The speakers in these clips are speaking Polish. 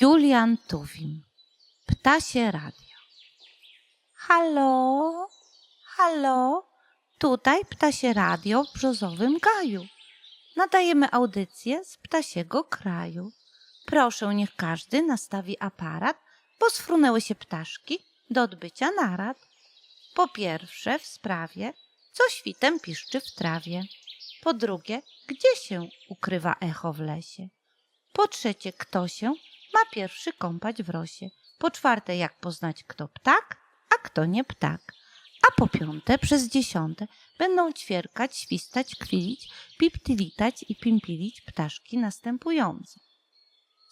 Julian Tuwim. Ptasie radio. Halo? Halo? Tutaj ptasie radio w brzozowym gaju. Nadajemy audycję z ptasiego kraju. Proszę, niech każdy nastawi aparat, bo sfrunęły się ptaszki do odbycia narad. Po pierwsze w sprawie, co świtem piszczy w trawie. Po drugie, gdzie się ukrywa echo w lesie. Po trzecie, kto się ma pierwszy kąpać w rosie. Po czwarte, jak poznać, kto ptak, a kto nie ptak. A po piąte, przez dziesiąte, będą ćwierkać, świstać, kwilić, piptilitać i pimpilić ptaszki następujące.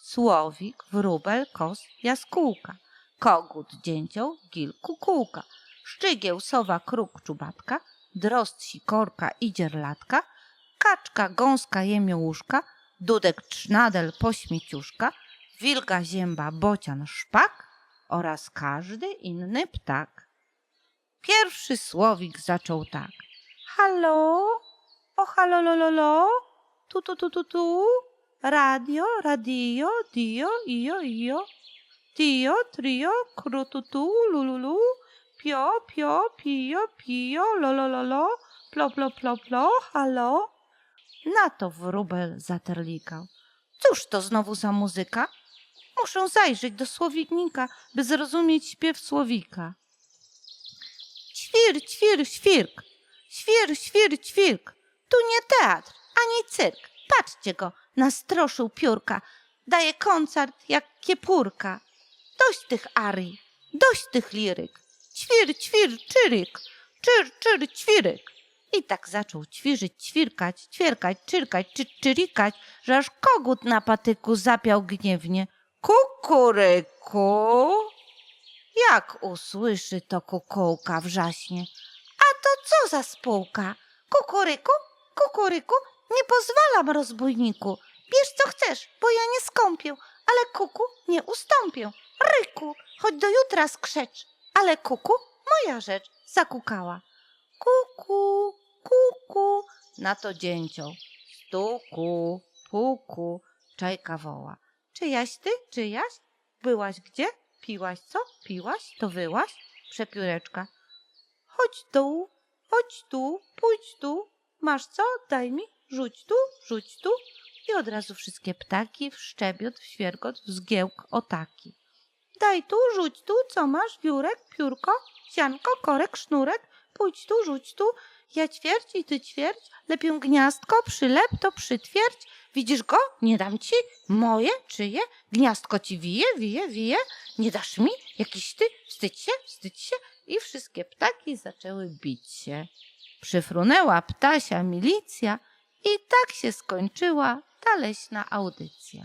Słowik, wróbel, kos, jaskółka, kogut, dzięcioł, gil, kukułka, szczygieł, sowa, kruk, czubatka, drozd, sikorka i dzierlatka, kaczka, gąska, jemiołuszka, dudek, trznadel, pośmieciuszka, wilga, zięba, bocian, szpak oraz każdy inny ptak. Pierwszy słowik zaczął tak. Halo? O halo, lo, lo, lo? Tu, tu, tu, tu, tu? Radio, radio, dio, io, io. Tio, trio, krututu, lululu. Pio, pio, pio, pio, lo, lo, lo, lo. Plo, plo, plo, plo, halo? Na to wróbel zaterlikał. Cóż to znowu za muzyka? Muszę zajrzeć do słownika, by zrozumieć śpiew słowika. Ćwir, ćwir, świrk. Świr, świr, ćwirk. Tu nie teatr, ani cyrk. Patrzcie go, nastroszył piórka. Daje koncert jak kiepurka. Dość tych arii, dość tych liryk. Ćwir, ćwir, czyryk. Czyr, czyr, ćwiryk. I tak zaczął ćwirzyć, ćwirkać, ćwierkać, czyrkać, czy czyrikać, że aż kogut na patyku zapiał gniewnie. Kukuryku! Jak usłyszy to kukułka wrzaśnie. A to co za spółka? Kukuryku, kukuryku, nie pozwalam rozbójniku. Bierz co chcesz, bo ja nie skąpię, ale kuku nie ustąpię. Ryku, choć do jutra skrzecz, ale kuku moja rzecz, zakukała. Kuku, kuku, na to dzięcioł. Stuku, puku, czajka woła. Czyjaś ty, czyjaś? Byłaś gdzie? Piłaś co? Piłaś? To wyłaś? Przepióreczka. Chodź tu, chodź tu, pójdź tu. Masz co? Daj mi. Rzuć tu, rzuć tu. I od razu wszystkie ptaki w szczebiot, w świergot, w zgiełk, otaki. Daj tu, rzuć tu, co masz? Wiórek, piórko, sianko, korek, sznurek. Pójdź tu, rzuć tu. Ja ćwierć i ty ćwierć. Lepiej gniazdko, przylep to przytwierdź. Widzisz go? Nie dam ci. Moje? Czyje? Gniazdko ci wije, wije, wije. Nie dasz mi? Jakiś ty? Wstydź się, wstydź się. I wszystkie ptaki zaczęły bić się. Przyfrunęła ptasia milicja i tak się skończyła ta leśna audycja.